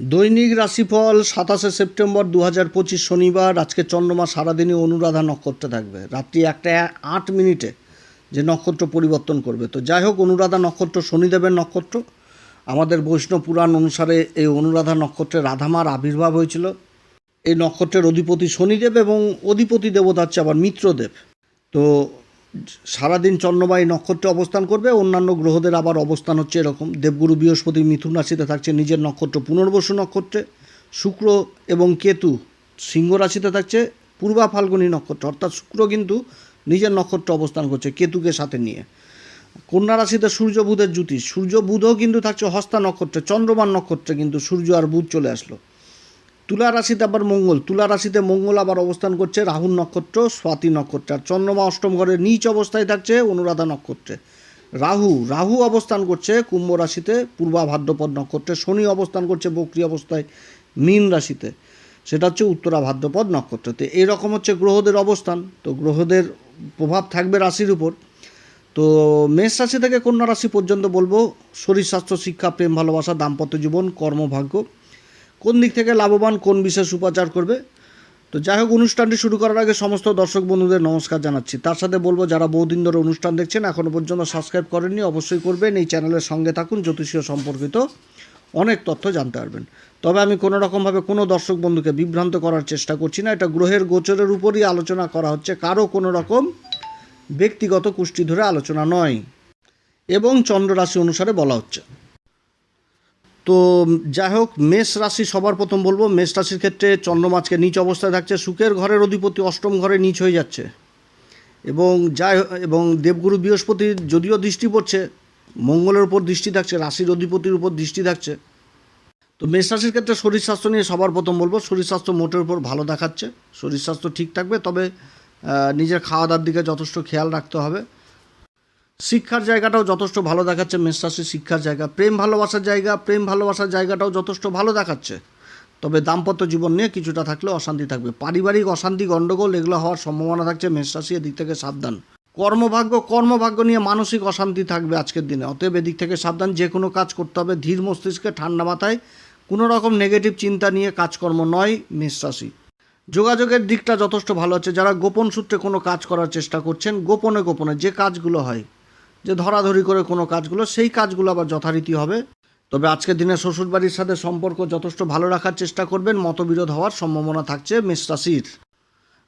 দৈনিক রাশিফল সাতাশে সেপ্টেম্বর দু হাজার পঁচিশ শনিবার। আজকে চন্দ্রমা সারাদিনই অনুরাধা নক্ষত্রে থাকবে। রাত্রি একটা আট মিনিটে যে নক্ষত্র পরিবর্তন করবে। তো যাই হোক, অনুরাধা নক্ষত্র, শনিদেবের নক্ষত্র। আমাদের বৈষ্ণব পুরাণ অনুসারে এই অনুরাধা নক্ষত্রে রাধামার আবির্ভাব হয়েছিল। এই নক্ষত্রের অধিপতি শনিদেব এবং অধিপতি দেবতা হচ্ছে আবার মিত্রদেব। তো সারাদিন চন্দ্রমা এই নক্ষত্রে অবস্থান করবে, অন্যান্য গ্রহদের আবার অবস্থান হচ্ছে এরকম। দেবগুরু বৃহস্পতি মিথুন রাশিতে থাকছে, নিজের নক্ষত্র পুনর্বসু নক্ষত্রে। শুক্র এবং কেতু সিংহ রাশিতে থাকছে, পূর্বা ফাল্গুনী নক্ষত্র। অর্থাৎ শুক্র কিন্তু নিজের নক্ষত্র অবস্থান করছে কেতুকে সাথে নিয়ে। কন্যা রাশিতে সূর্য বুধের জুতি সূর্য বুধও কিন্তু থাকছে হস্তা নক্ষত্রে চন্দ্রমান নক্ষত্রে কিন্তু সূর্য আর বুধ চলে আসলো। তুলা রাশিতে আবার মঙ্গল, তুলা রাশিতে মঙ্গল আবার অবস্থান করছে রাহুল নক্ষত্র, স্বাতি নক্ষত্রে, আর চন্দ্রমা অষ্টম ঘরে নিচ অবস্থায় থাকছে অনুরাধা নক্ষত্রে। রাহু রাহু অবস্থান করছে কুম্ভ রাশিতে, পূর্বা ভাদ্রপদ নক্ষত্রে, শনি অবস্থান করছে বক্রি অবস্থায়, মীন রাশিতে। সেটা হচ্ছে উত্তরা ভাদ্রপদ নক্ষত্র। নক্ষত্রতে এরকম হচ্ছে গ্রহদের অবস্থান। তো গ্রহদের প্রভাব থাকবে রাশির উপর। তো মেষ রাশি থেকে কন্যা রাশি পর্যন্ত বলব, শরীর, স্বাস্থ্য, শিক্ষা, প্রেম, ভালোবাসা, দাম্পত্য জীবন, কর্মভাগ্য। কোন দিক থেকে লাভবান, কোন বিশেষ উপাচার করবে? তো যাই হোক, অনুষ্ঠানটি শুরু করার আগে সমস্ত দর্শক বন্ধুদের নমস্কার জানাচ্ছি। তার সাথে বলব, যারা বহুদিন ধরে অনুষ্ঠান দেখছেন এখনও পর্যন্ত সাবস্ক্রাইব করেননি, অবশ্যই করবেন। এই চ্যানেলের সঙ্গে থাকুন, জ্যোতিষীয় সম্পর্কিত অনেক তথ্য জানতে পারবেন। তবে আমি কোনো রকমভাবে কোনো দর্শক বন্ধুকে বিভ্রান্ত করার চেষ্টা করছি না। এটা গ্রহের গোচরের উপরই আলোচনা করা হচ্ছে, কারও কোনো রকম ব্যক্তিগত কুষ্টি ধরে আলোচনা নয়। এবং চন্দ্র রাশি অনুসারে বলা হচ্ছে। তো যাই হোক, মেষ রাশি সবার প্রথম বলব। মেষ রাশির ক্ষেত্রে চন্দ্রমাছকে নিচ অবস্থায় থাকছে। সুখের ঘরের অধিপতি অষ্টম ঘরে নিচ হয়ে যাচ্ছে। এবং যাই এবং দেবগুরু বৃহস্পতির যদিও দৃষ্টি পড়ছে, মঙ্গলের উপর দৃষ্টি থাকছে, রাশির অধিপতির উপর দৃষ্টি থাকছে। তো মেষ রাশির ক্ষেত্রে শরীর স্বাস্থ্য নিয়ে সবার প্রথম বলব। শরীর স্বাস্থ্য মোটের উপর ভালো দেখাচ্ছে। শরীর স্বাস্থ্য ঠিক থাকবে, তবে নিজের খাওয়া দাওয়ার দিকে যথেষ্ট খেয়াল রাখতে হবে। শিক্ষার জায়গাটাও যথেষ্ট ভালো দেখাচ্ছে মেষ রাশির শিক্ষার জায়গা। প্রেম ভালোবাসার জায়গা, প্রেম ভালোবাসার জায়গাটাও যথেষ্ট ভালো দেখাচ্ছে। তবে দাম্পত্য জীবন নিয়ে কিছুটা থাকলে অশান্তি থাকবে। পারিবারিক অশান্তি, গণ্ডগোল, এগুলো হওয়ার সম্ভাবনা থাকছে মেষ রাশি এদিক থেকে সাবধান। কর্মভাগ্য কর্মভাগ্য নিয়ে মানসিক অশান্তি থাকবে আজকের দিনে। অতএব এদিক থেকে সাবধান, যে কোনো কাজ করতে হবে। ধীর মস্তিষ্কে, ঠান্ডা মাথায়, কোনো রকম নেগেটিভ চিন্তা নিয়ে কাজকর্ম নয় মেষ রাশি যোগাযোগের দিকটা যথেষ্ট ভালো আছে। যারা গোপন সূত্রে কোনো কাজ করার চেষ্টা করছেন, গোপনে গোপনে যে কাজগুলো হয় যে ধরাধরি করে কোনো কাজগুলো, সেই কাজগুলো আবার যথারীতি হবে। তবে আজকের দিনে শ্বশুরবাড়ির সাথে সম্পর্ক যথেষ্ট ভালো রাখার চেষ্টা করবেন, মতবিরোধ হওয়ার সম্ভাবনা থাকছে মেষ রাশির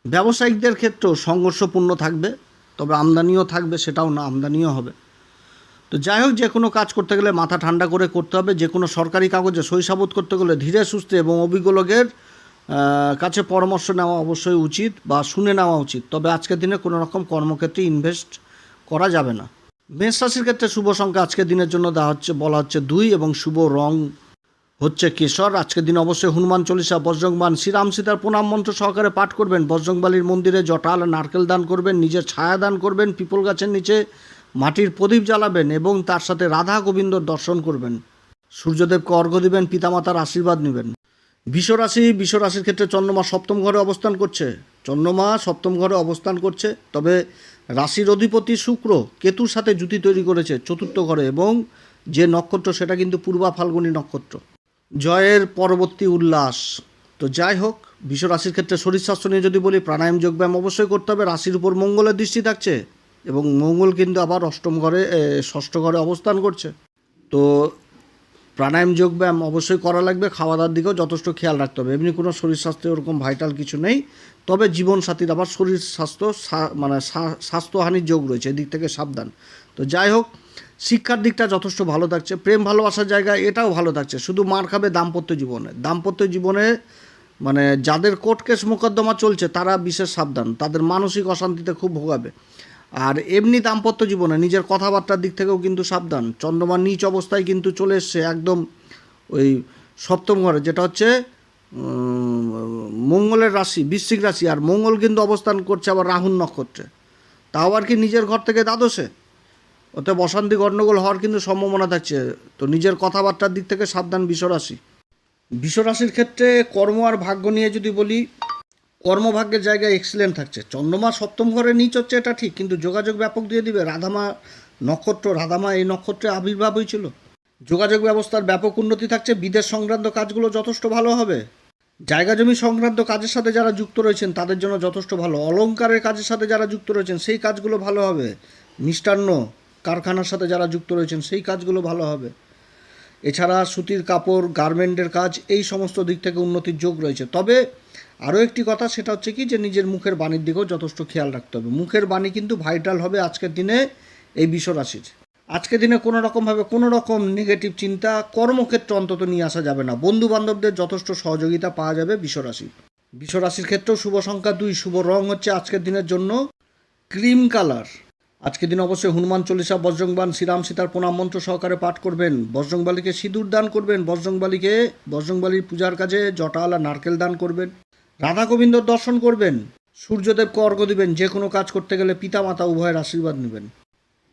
ব্যবসায়িকদের ক্ষেত্রেও সংঘর্ষপূর্ণ থাকবে, তবে আমদানিও থাকবে, সেটাও না, আমদানিও হবে। তো যাই হোক যে কোনো কাজ করতে গেলে মাথা ঠান্ডা করে করতে হবে যে কোনো সরকারি কাগজে সই সাবুত করতে গেলে ধীরে সুস্থে এবং অভিজ্ঞ কাছে পরামর্শ নেওয়া অবশ্যই উচিত বা শুনে নেওয়া উচিত। তবে আজকের দিনে কোনো রকম কর্মক্ষেত্রে ইনভেস্ট করা যাবে না। মেষ রাশির ক্ষেত্রে শুভ সংখ্যা আজকের দিনের জন্য দেওয়া হচ্ছে, বলা হচ্ছে দুই এবং শুভ রং হচ্ছে কেশর। আজকের দিন অবশ্যই হনুমান চল্লিশা, বজ্রংবান, শ্রীরাম সীতার প্রণাম মন্ত্র সহকারে পাঠ করবেন। বজ্রংবালির মন্দিরে জটাল নারকেল দান করবেন, নিজের ছায়া দান করবেন, পিপল গাছের নিচে মাটির প্রদীপ জ্বালাবেন এবং তার সাথে রাধা গোবিন্দর দর্শন করবেন। সূর্যদেবকে অর্ঘ্য দিবেন, পিতামাতার আশীর্বাদ নেবেন। বিশ্বরাশি বিশ্বরাশির ক্ষেত্রে চন্দ্রমা সপ্তম ঘরে অবস্থান করছে। চন্দ্রমা সপ্তম ঘরে অবস্থান করছে, তবে রাশির অধিপতি শুক্র কেতুর সাথে জুতি তৈরি করেছে চতুর্থ ঘরে এবং যে নক্ষত্র, সেটা কিন্তু পূর্বা ফাল্গুনী নক্ষত্র। জয়ের পরবর্তী উল্লাস। তো যাই হোক, বিশ্ব রাশির ক্ষেত্রে শরীর স্বাস্থ্য নিয়ে যদি বলি, প্রাণায়াম, যোগব্যায়াম অবশ্যই করতে হবে। রাশির উপর মঙ্গলের দৃষ্টি থাকছে এবং মঙ্গল কিন্তু আবার অষ্টম ঘরে ষষ্ঠ ঘরে অবস্থান করছে। তো প্রাণায়াম যোগব্যায়াম অবশ্যই করা লাগবে খাওয়া দাওয়ার দিকেও যথেষ্ট খেয়াল রাখতে হবে। এমনি কোনো শরীর স্বাস্থ্যে ওরকম ভাইটাল কিছু নেই, তবে জীবনসাথীর আবার শরীর স্বাস্থ্য মানে স্বাস্থ্যহানির যোগ রয়েছে, এদিক থেকে সাবধান। তো যাই হোক, শিক্ষার দিকটা যথেষ্ট ভালো থাকছে, প্রেম ভালোবাসার জায়গা এটাও ভালো থাকছে, শুধু মার খাবে দাম্পত্য জীবনে। দাম্পত্য জীবনে মানে যাদের কোর্ট কেস মোকদ্দমা চলছে, তারা বিশেষ সাবধান, তাদের মানসিক অশান্তিতে খুব ভোগাবে। আর এমনি দাম্পত্য জীবনে নিজের কথাবার্তার দিক থেকেও কিন্তু সাবধান। চন্দ্রমা নিচ অবস্থায় কিন্তু চলে এসছে একদম ওই সপ্তম ঘরে, যেটা হচ্ছে মঙ্গলের রাশি, বৃশ্চিক রাশি, আর মঙ্গল কিন্তু অবস্থান করছে আবার রাহুল নক্ষত্রে। তাও আর কি নিজের ঘর থেকে দ্বাদশে? ওতে অশান্তি, গণ্ডগোল হওয়ার কিন্তু সম্ভাবনা থাকছে। তো নিজের কথাবার্তার দিক থেকে সাবধান বিশ্বরাশি। বিশ্বরাশির ক্ষেত্রে কর্ম আর ভাগ্য নিয়ে যদি বলি কর্মভাগ্যের জায়গায় এক্সিলেন্ট থাকছে। চন্দ্রমা সপ্তম ঘরে নিচ হচ্ছে, এটা ঠিক, কিন্তু যোগাযোগ ব্যাপক দিয়ে দিবে। রাধামা নক্ষত্র, রাধামা এই নক্ষত্রে আবির্ভাব হয়েছিল। যোগাযোগ ব্যবস্থার ব্যাপক উন্নতি থাকছে, বিদেশ সংক্রান্ত কাজগুলো যথেষ্ট ভালো হবে। জায়গা জমি সংক্রান্ত কাজের সাথে যারা যুক্ত রয়েছেন, তাদের জন্য যথেষ্ট ভালো। অলংকারের কাজের সাথে যারা যুক্ত রয়েছেন, সেই কাজগুলো ভালো হবে। মিষ্টান্ন কারখানার সাথে যারা যুক্ত রয়েছেন, সেই কাজগুলো ভালো হবে। এছাড়া সুতির কাপড় গার্মেন্টের কাজ, এই সমস্ত দিক থেকে উন্নতির যোগ রয়েছে। তবে আরও একটি কথা, সেটা হচ্ছে কি যে নিজের মুখের বাণীর দিকেও যথেষ্ট খেয়াল রাখতে হবে। মুখের বাণী কিন্তু ভাইটাল হবে আজকের দিনে এই বিশ্বরাশির। আজকের দিনে কোনো রকমভাবে কোনো রকম নেগেটিভ চিন্তা কর্মক্ষেত্রে অন্তত নিয়ে আসা যাবে না। বন্ধু বান্ধবদের যথেষ্ট সহযোগিতা পাওয়া যাবে বিশ্বরাশি। বিশ্বরাশির ক্ষেত্রেও শুভ সংখ্যা দুই, শুভ রং হচ্ছে আজকের দিনের জন্য ক্রিম কালার। আজকের দিন অবশ্যই হনুমান চল্লিশা বজ্রংবান শ্রীরাম সীতার প্রণাম মন্ত্র সহকারে পাঠ করবেন। বজ্রংবালিকে সিঁদুর দান করবেন। বজ্রংবালিকে, বজ্রংবালির পূজার কাজে জটাওয়ালা নারকেল দান করবেন। রাধা গোবিন্দর দর্শন করবেন। সূর্যদেবকে অর্ঘ্য দিবেন। যে কোনো কাজ করতে গেলে পিতামাতা উভয়ের আশীর্বাদ নেবেন।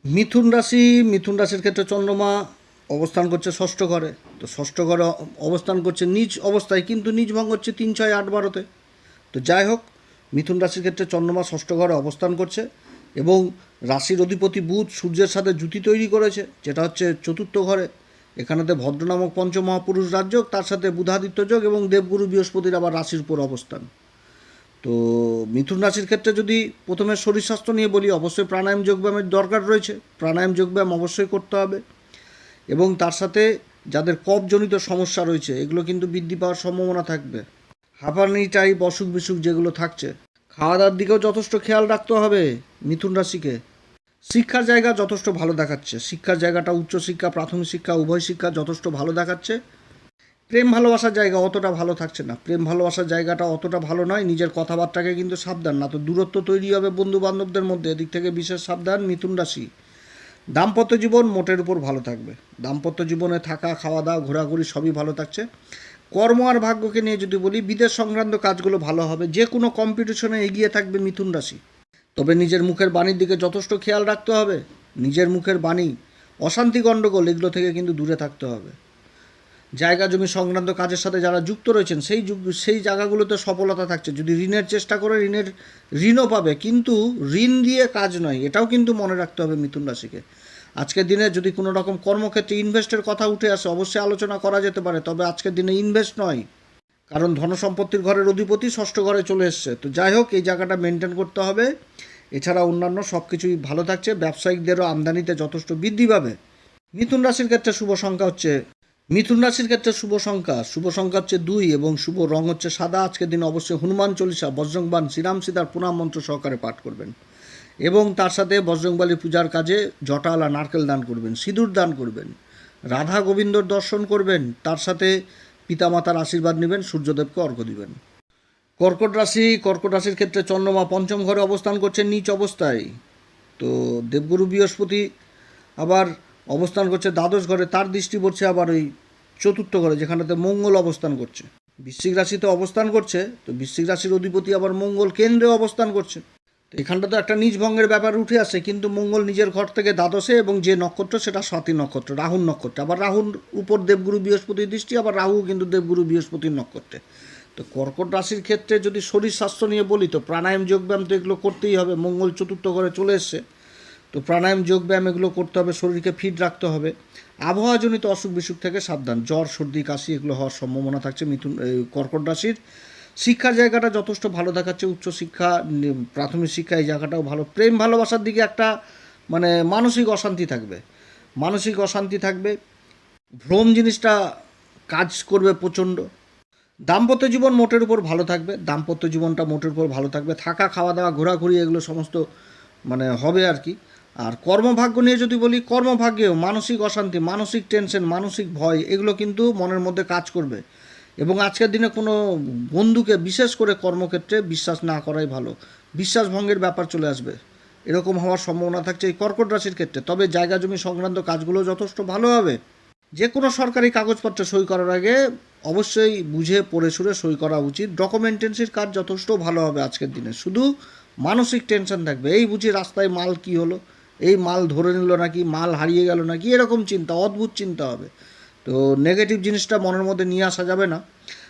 মিথুন রাশি, মিথুন রাশির ক্ষেত্রে চন্দ্রমা অবস্থান করছে ষষ্ঠ ঘরে। তো ষষ্ঠ ঘরে অবস্থান করছে নিজ অবস্থায়, কিন্তু নিজ ভঙ্গ হচ্ছে তিন, ছয়, আট, বারোতে। তো যাই হোক, মিথুন রাশির ক্ষেত্রে চন্দ্রমা ষষ্ঠ ঘরে অবস্থান করছে। এবং রাশির অধিপতি বুধ সূর্যের সাথে জুতি তৈরি করেছে, যেটা হচ্ছে চতুর্থ ঘরে। এখানেতে ভদ্র নামক পঞ্চমহাপুরুষ রাজযোগ, তার সাথে বুধাদিত্য যোগ এবং দেবগুরু বৃহস্পতির আবার রাশির উপর অবস্থান। তো মিথুন রাশির ক্ষেত্রে যদি প্রথমে শরীর স্বাস্থ্য নিয়ে বলি, অবশ্যই প্রাণায়াম যোগব্যায়ামের দরকার রয়েছে। প্রাণায়াম যোগব্যায়াম অবশ্যই করতে হবে এবং তার সাথে যাদের কফজনিত সমস্যা রয়েছে, এগুলো কিন্তু বৃদ্ধি পাওয়ার সম্ভাবনা থাকবে। হাঁপানি টাইপ অসুখ বিসুখ যেগুলো থাকছে খাওয়া দাওয়ার দিকেও যথেষ্ট খেয়াল রাখতে হবে মিথুন রাশিকে। শিক্ষার জায়গা যথেষ্ট ভালো দেখাচ্ছে। শিক্ষার জায়গাটা উচ্চশিক্ষা প্রাথমিক শিক্ষা, উভয় শিক্ষা যথেষ্ট ভালো দেখাচ্ছে। প্রেম ভালোবাসার জায়গা অতটা ভালো থাকছে না। প্রেম ভালোবাসার জায়গাটা অতটা ভালো নয়। নিজের কথাবার্তাকে কিন্তু সাবধান। না তো দূরত্ব তৈরি হবে বন্ধু বান্ধবদের মধ্যে। এদিক থেকে বিশেষ সাবধান মিথুন রাশি। দাম্পত্য জীবন মোটের উপর ভালো থাকবে। দাম্পত্য জীবনে থাকা খাওয়া দাওয়া ঘোরাঘুরি সবই ভালো থাকছে। কর্ম আর ভাগ্যকে নিয়ে যদি বলি, বিদেশ সংক্রান্ত কাজগুলো ভালো হবে। যে কোনো কম্পিটিশনে এগিয়ে থাকবে মিথুন রাশি। তবে নিজের মুখের বাণীর দিকে যথেষ্ট খেয়াল রাখতে হবে। নিজের মুখের বাণী, অশান্তি গণ্ডগোল এগুলো থেকে কিন্তু দূরে থাকতে হবে। জায়গা জমি সংক্রান্ত কাজের সাথে যারা যুক্ত রয়েছেন, সেই সেই জায়গাগুলোতে সফলতা থাকছে। যদি ঋণের চেষ্টা করে, ঋণের ঋণও পাবে। কিন্তু ঋণ দিয়ে কাজ নয়, এটাও কিন্তু মনে রাখতে হবে মিথুন রাশিকে। আজকের দিনে যদি কোনো রকম কর্মক্ষেত্রে ইনভেস্টের কথা উঠে আসে, অবশ্যই আলোচনা করা যেতে পারে। তবে আজকের দিনে ইনভেস্ট নয়, কারণ ধনসম্পত্তির ঘরের অধিপতি ষষ্ঠ ঘরে চলে এসছে। তো যাই হোক, এই জায়গাটা মেনটেন করতে হবে। এছাড়া অন্যান্য সব কিছুই ভালো থাকছে। ব্যবসায়িকদেরও আমদানিতে যথেষ্ট বৃদ্ধি পাবে। মিথুন রাশির ক্ষেত্রে শুভ সংখ্যা হচ্ছে, মিথুন রাশির ক্ষেত্রে শুভ সংখ্যা। শুভ সংখ্যা হচ্ছে দুই এবং শুভ রং হচ্ছে সাদা। আজকের দিন অবশ্যই হনুমান চল্লিশা, বজ্রংবান, শ্রীরাম সীতার প্রণাম মন্ত্র সহকারে পাঠ করবেন। এবং তার সাথে বজরংবলী পূজার কাজে জটালা নারকেল দান করবেন, সিঁদুর দান করবেন, রাধা গোবিন্দর দর্শন করবেন, তার সাথে পিতামাতার আশীর্বাদ নেবেন, সূর্যদেবকে অর্ঘ্য দিবেন। কর্কট রাশি, কর্কট রাশির ক্ষেত্রে চন্দ্রমা পঞ্চম ঘরে অবস্থান করছে নিচ অবস্থায়। তো দেবগুরু বৃহস্পতি আবার অবস্থান করছে দ্বাদশ ঘরে, তার দৃষ্টি পড়ছে আবার ওই চতুর্থ ঘরে, যেখানেতে মঙ্গল অবস্থান করছে। বৃশ্চিক রাশিতে অবস্থান করছে, তো বৃশ্চিক রাশির অধিপতি আবার মঙ্গল কেন্দ্রে অবস্থান করছে। এখানটা তো একটা নিজ ভঙ্গের ব্যাপার উঠে আসে, কিন্তু মঙ্গল নিজের ঘর থেকে দ্বাদশে এবং যে নক্ষত্র সেটা স্বাতী নক্ষত্র, রাহুর নক্ষত্র। আবার রাহুর উপর দেবগুরু বৃহস্পতির দৃষ্টি, আবার রাহু কিন্তু দেবগুরু বৃহস্পতির নক্ষত্রে। তো কর্কট রাশির ক্ষেত্রে যদি শরীর স্বাস্থ্য নিয়ে বলি, তো প্রাণায়াম, যোগব্যায়াম তো এগুলো করতেই হবে। মঙ্গল চতুর্থ ঘরে চলে এসছে, তো প্রাণায়াম, যোগব্যায়াম এগুলো করতে হবে, শরীরকে ফিট রাখতে হবে। আবহাওয়াজনিত অসুখ বিসুখ থেকে সাবধান। জ্বর, সর্দি, কাশি এগুলো হওয়ার সম্ভাবনা থাকছে মিথুন কর্কট রাশির। শিক্ষার জায়গাটা যথেষ্ট ভালো দেখাচ্ছে উচ্চশিক্ষা প্রাথমিক শিক্ষা এই জায়গাটাও ভালো। প্রেম ভালোবাসার দিকে একটা মানে মানসিক অশান্তি থাকবে। মানসিক অশান্তি থাকবে। ভ্রম জিনিসটা কাজ করবে প্রচণ্ড। দাম্পত্য জীবন মোটের উপর ভালো থাকবে। দাম্পত্য জীবনটা মোটের উপর ভালো থাকবে। থাকা খাওয়া দাওয়া ঘোরাঘুরি এগুলো সমস্ত মানে হবে আর কি। আর কর্মভাগ্য নিয়ে যদি বলি, কর্মভাগ্যেও মানসিক অশান্তি, মানসিক টেনশন মানসিক ভয়, এগুলো কিন্তু মনের মধ্যে কাজ করবে। এবং আজকের দিনে কোনো বন্ধুকে বিশেষ করে কর্মক্ষেত্রে বিশ্বাস না করাই ভালো। বিশ্বাস ভঙ্গের ব্যাপার চলে আসবে। এরকম হওয়ার সম্ভাবনা থাকছে এই কর্কট রাশির ক্ষেত্রে। তবে জায়গা জমি সংক্রান্ত কাজগুলো যথেষ্ট ভালো হবে। যে কোনো সরকারি কাগজপত্রে সই করার আগে অবশ্যই বুঝে, পড়ে শুরে সই করা উচিত। ডকুমেন্টেন্সির কাজ যথেষ্ট ভালো হবে আজকের দিনে। শুধু মানসিক টেনশন থাকবে। এই বুঝি রাস্তায় মাল কি হলো? এই মাল ধরে নিল নাকি? মাল হারিয়ে গেল নাকি? এরকম চিন্তা, অদ্ভুত চিন্তা হবে। তো নেগেটিভ জিনিসটা মনের মধ্যে নিয়ে আসা যাবে না।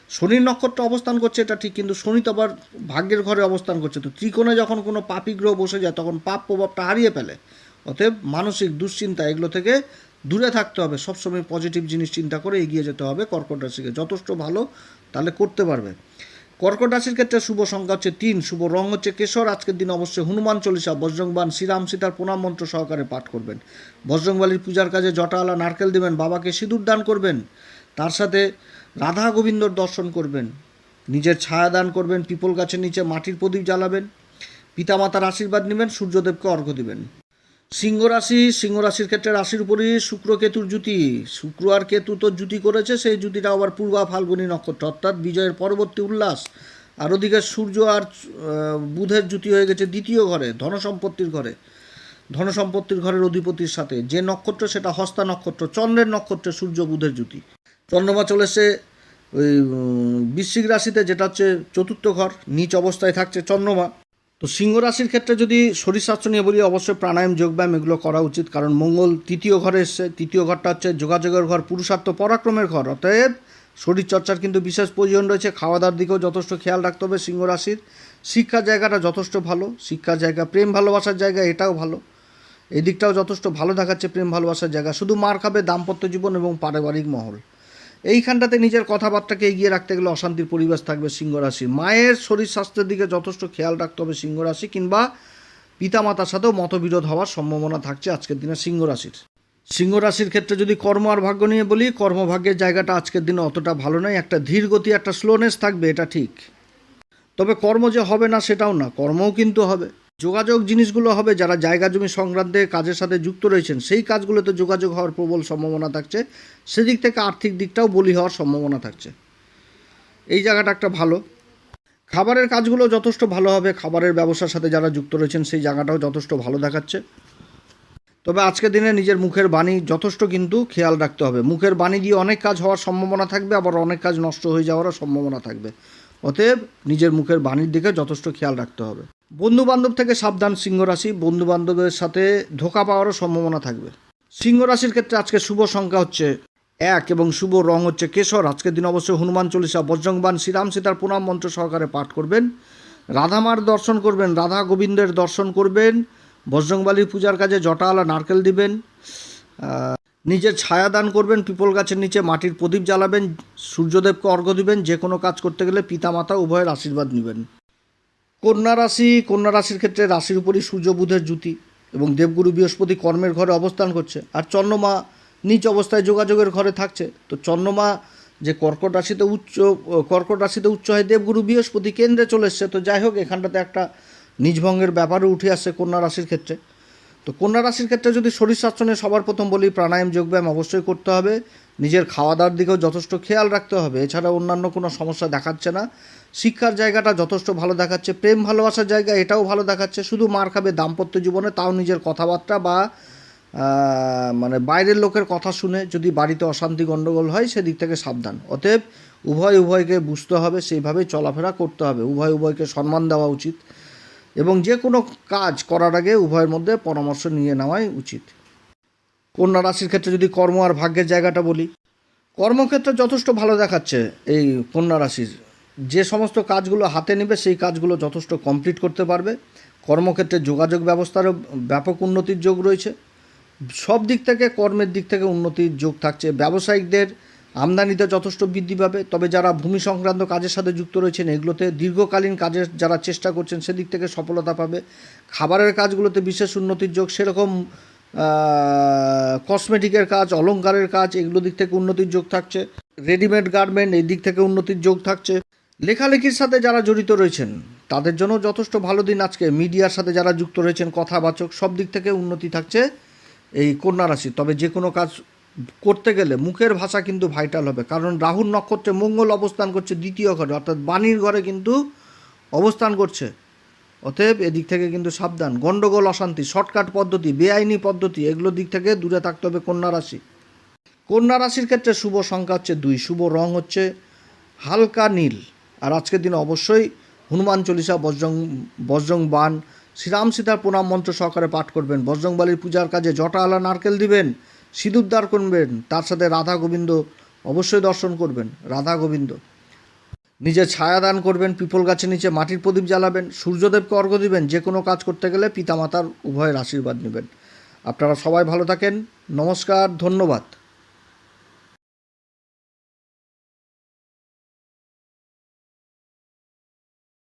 শনির নক্ষত্র অবস্থান করছে, এটা ঠিক, কিন্তু শনি তো আবার ভাগ্যের ঘরে অবস্থান করছে। তো ত্রিকোণে যখন কোনো পাপি গ্রহ বসে যায়, তখন পাপ প্রভাবটা হারিয়ে ফেলে। অতএব মানসিক দুশ্চিন্তা এগুলো থেকে দূরে থাকতে হবে। সবসময় পজিটিভ জিনিস চিন্তা করে এগিয়ে যেতে হবে। কর্কট রাশিকে যথেষ্ট ভালো তাহলে করতে পারবে। কর্কট রাশির ক্ষেত্রে শুভ সংখ্যা হচ্ছে তিন, শুভ রং হচ্ছে কেশর। আজকের দিন অবশ্যই হনুমান চল্লিশা বজ্রংবান শ্রীরাম সীতার প্রণাম মন্ত্র সহকারে পাঠ করবেন। বজ্রংবালির পূজার কাজে জটাওয়ালা নারকেল দেবেন, বাবাকে সিঁদুর দান করবেন। তার সাথে রাধা গোবিন্দর দর্শন করবেন। নিজের ছায়া দান করবেন, পিপল গাছের নিচে মাটির প্রদীপ জ্বালাবেন। পিতামাতার আশীর্বাদ নেবেন, সূর্যদেবকে অর্ঘ্য দিবেন। সিংহ রাশি, সিংহ রাশির ক্ষেত্রে রাশির উপরই শুক্র কেতুর জুতি শুক্র আর কেতু তো জুতি করেছে, সেই জুতিটা আবার পূর্বা ফাল্গুনী নক্ষত্র, অর্থাৎ বিজয়ের পরবর্তী উল্লাস। আর ওদিকে সূর্য আর বুধের জুতি হয়ে গেছে দ্বিতীয় ঘরে, ধনসম্পত্তির ঘরে। ধনসম্পত্তির ঘরের অধিপতির সাথে যে নক্ষত্র, সেটা হস্তা নক্ষত্র, চন্দ্রের নক্ষত্রে সূর্য, বুধের জুতি চন্দ্রমা চলে চলেছে ওই বৃশ্চিক রাশিতে, যেটা হচ্ছে চতুর্থ ঘর, নিচ অবস্থায় থাকছে চন্দ্রমা। তো সিংহ রাশির ক্ষেত্রে যদি শরীর স্বাস্থ্য নিয়ে বলি, অবশ্যই প্রাণায়াম, যোগব্যায়াম এগুলো করা উচিত। কারণ মঙ্গল তৃতীয় ঘরে এসছে তৃতীয় ঘরটা হচ্ছে যোগাযোগের ঘর, পুরুষার্থ পরাক্রমের ঘর। অতএব শরীরচর্চার কিন্তু বিশেষ প্রয়োজন রয়েছে। খাওয়া দাওয়ার দিকেও যথেষ্ট খেয়াল রাখতে হবে সিংহ রাশির। শিক্ষার জায়গাটা যথেষ্ট ভালো। শিক্ষার জায়গা, প্রেম ভালোবাসার জায়গা, এটাও ভালো। এদিকটাও যথেষ্ট ভালো দেখাচ্ছে প্রেম ভালোবাসার জায়গা। শুধু মার খাবে দাম্পত্য জীবন এবং পারিবারিক মহল। এইখানটাতে নিজের কথাবার্তাকে এগিয়ে রাখতে গেলে অশান্তির পরিবেশ থাকবে সিংহ রাশি মায়ের শরীর স্বাস্থ্যের দিকে যথেষ্ট খেয়াল রাখতে হবে সিংহ রাশি কিংবা পিতামাতার সাথেও মতবিরোধ হওয়ার সম্ভাবনা থাকছে আজকের দিনে সিংহ রাশির সিংহ রাশির ক্ষেত্রে যদি কর্ম আর ভাগ্য নিয়ে বলি, কর্মভাগ্যের জায়গাটা আজকের দিনে অতটা ভালো নয়, একটা ধীর গতি একটা স্লোনেস থাকবে, এটা ঠিক। তবে কর্ম যে হবে না সেটাও না, কর্মও কিন্তু হবে। যোগাযোগ জিনিসগুলো হবে, যারা জায়গা জমি সংক্রান্তে কাজের সাথে যুক্ত রয়েছেন, সেই কাজগুলোতে যোগাযোগ হওয়ার প্রবল সম্ভাবনা থাকছে। সেদিক থেকে আর্থিক দিকটাও বলি হওয়ার সম্ভাবনা থাকছে। এই জায়গাটা একটা ভালো। খাবারের কাজগুলো যথেষ্ট ভালো হবে, খাবারের ব্যবসার সাথে যারা যুক্ত রয়েছেন, সেই জায়গাটাও যথেষ্ট ভালো দেখাচ্ছে। তবে আজকের দিনে নিজের মুখের বাণী যথেষ্ট কিন্তু খেয়াল রাখতে হবে। মুখের বাণী দিয়ে অনেক কাজ হওয়ার সম্ভাবনা থাকবে, আবার অনেক কাজ নষ্ট হয়ে যাওয়ারও সম্ভাবনা থাকবে। অতএব নিজের মুখের বাণীর দিকে যথেষ্ট খেয়াল রাখতে হবে। বন্ধু বান্ধব থেকে সাবধান সিংহ রাশি বন্ধু বান্ধবের সাথে ধোকা পাওয়ারও সম্ভাবনা থাকবে। সিংহ রাশির ক্ষেত্রে আজকে শুভ সংখ্যা হচ্ছে এক এবং শুভ রং হচ্ছে কেশর। আজকের দিন অবশ্যই হনুমান চল্লিশা বজ্রংবান শ্রীরাম সীতার প্রণাম মন্ত্র সহকারে পাঠ করবেন। রাধামার দর্শন করবেন, রাধা গোবিন্দের দর্শন করবেন, বজ্রংবালির পূজার কাজে জটাওয়ালা নারকেল দিবেন নিজের ছায়া দান করবেন, পিপল গাছের নিচে মাটির প্রদীপ জ্বালাবেন, সূর্যদেবকে অর্ঘ্য দিবেন, যে কোনো কাজ করতে গেলে পিতামাতা উভয়ের আশীর্বাদ নেবেন। কন্যা রাশি, কন্যা রাশির ক্ষেত্রে রাশির উপরই সূর্য বুধের জুতি এবং দেবগুরু বৃহস্পতি কর্মের ঘরে অবস্থান করছে। আর চন্দ্রমা নিচ অবস্থায় যোগাযোগের ঘরে থাকছে। তো চন্দ্রমা যে কর্কট রাশিতে উচ্চ, কর্কট রাশিতে উচ্চ হয় দেবগুরু বৃহস্পতি কেন্দ্রে চলে এসছে। তো যাই হোক, এখানটাতে একটা নিজভঙ্গের ব্যাপারও উঠে আসছে কন্যা রাশির ক্ষেত্রে। তো কন্যা রাশির ক্ষেত্রে যদি শরীর স্বাস্থ্য সবার প্রথম বলি, প্রাণায়াম যোগব্যায়াম অবশ্যই করতে হবে। নিজের খাওয়া দাওয়ার দিকেও যথেষ্ট খেয়াল রাখতে হবে। এছাড়া অন্যান্য কোনো সমস্যা দেখাচ্ছে না। শিক্ষার জায়গাটা যথেষ্ট ভালো দেখাচ্ছে। প্রেম ভালোবাসার জায়গা এটাও ভালো দেখাচ্ছে। শুধু মার খাবে দাম্পত্য জীবনে, তাও নিজের কথাবার্তা বা মানে বাইরের লোকের কথা শুনে যদি বাড়িতে অশান্তি গণ্ডগোল হয়, সেদিক থেকে সাবধান। অতএব উভয় উভয়কে বুঝতে হবে, সেইভাবেই চলাফেরা করতে হবে। উভয় উভয়কে সম্মান দেওয়া উচিত। এবং যে কোনো কাজ করার আগে উভয়ের মধ্যে পরামর্শ নিয়ে নেওয়াই উচিত। কন্যা রাশির ক্ষেত্রে যদি কর্ম আর ভাগ্যের জায়গাটা বলি, কর্মক্ষেত্রে যথেষ্ট ভালো দেখাচ্ছে এই কন্যা রাশির। যে সমস্ত কাজগুলো হাতে নেবে, সেই কাজগুলো যথেষ্ট কমপ্লিট করতে পারবে। কর্মক্ষেত্রে যোগাযোগ ব্যবস্থারও ব্যাপক উন্নতির যোগ রয়েছে। সব দিক থেকে, কর্মের দিক থেকে উন্নতির যোগ থাকছে। ব্যবসায়িকদের আমদানিতে যথেষ্ট বৃদ্ধি পাবে, তবে যারা ভূমি সংক্রান্ত কাজের সাথে যুক্ত রয়েছেন, এগুলোতে দীর্ঘকালীন কাজের যারা চেষ্টা করছেন, সেদিক থেকে সফলতা পাবে। খাবারের কাজগুলোতে বিশেষ উন্নতির যোগ, সেরকম কসমেটিকের কাজ, অলংকারের কাজ, এগুলো দিক থেকে উন্নতির যোগ থাকছে। রেডিমেড গার্মেন্ট এই দিক থেকে উন্নতির যোগ থাকছে। লেখালেখির সাথে যারা জড়িত রয়েছেন, তাদের জন্য যথেষ্ট ভালো দিন আজকে। মিডিয়ার সাথে যারা যুক্ত রয়েছেন, কথাবাচক, সব দিক থেকে উন্নতি থাকছে এই কন্যা রাশি। তবে যে কোনো কাজ করতে গেলে মুখের ভাষা কিন্তু ভাইটাল হবে। কারণ রাহুর নক্ষত্রে মঙ্গল অবস্থান করছে দ্বিতীয় ঘরে, অর্থাৎ বাণীর ঘরে কিন্তু অবস্থান করছে। অতএব এদিক থেকে কিন্তু সাবধান। গণ্ডগোল অশান্তি শর্টকাট পদ্ধতি, বেআইনি পদ্ধতি, এগুলো দিক থেকে দূরে থাকতে হবে কন্যা রাশি। কন্যা রাশির ক্ষেত্রে শুভ সংখ্যা হচ্ছে দুই, শুভ রং হচ্ছে হালকা নীল। আর আজকের দিনে অবশ্যই হনুমান চল্লিশা, বজ্রং বজ্রং বান শ্রীরাম সীতার প্রণাম মন্ত্র সহকারে পাঠ করবেন। বজ্রংবালির পূজার কাজে জটা আলা নারকেল দিবেন সিঁদুরদার করবেন, তার সাথে রাধা গোবিন্দ অবশ্যই দর্শন করবেন, রাধা গোবিন্দ। নিজে ছায়া দান করবেন, পিপল গাছের নিচে মাটির প্রদীপ জ্বালাবেন সূর্যদেবকে অর্ঘ্য দিবেন, যে কোনো কাজ করতে গেলে পিতামাতার উভয়ের আশীর্বাদ নেবেন। আপনারা সবাই ভালো থাকেন, নমস্কার, ধন্যবাদ।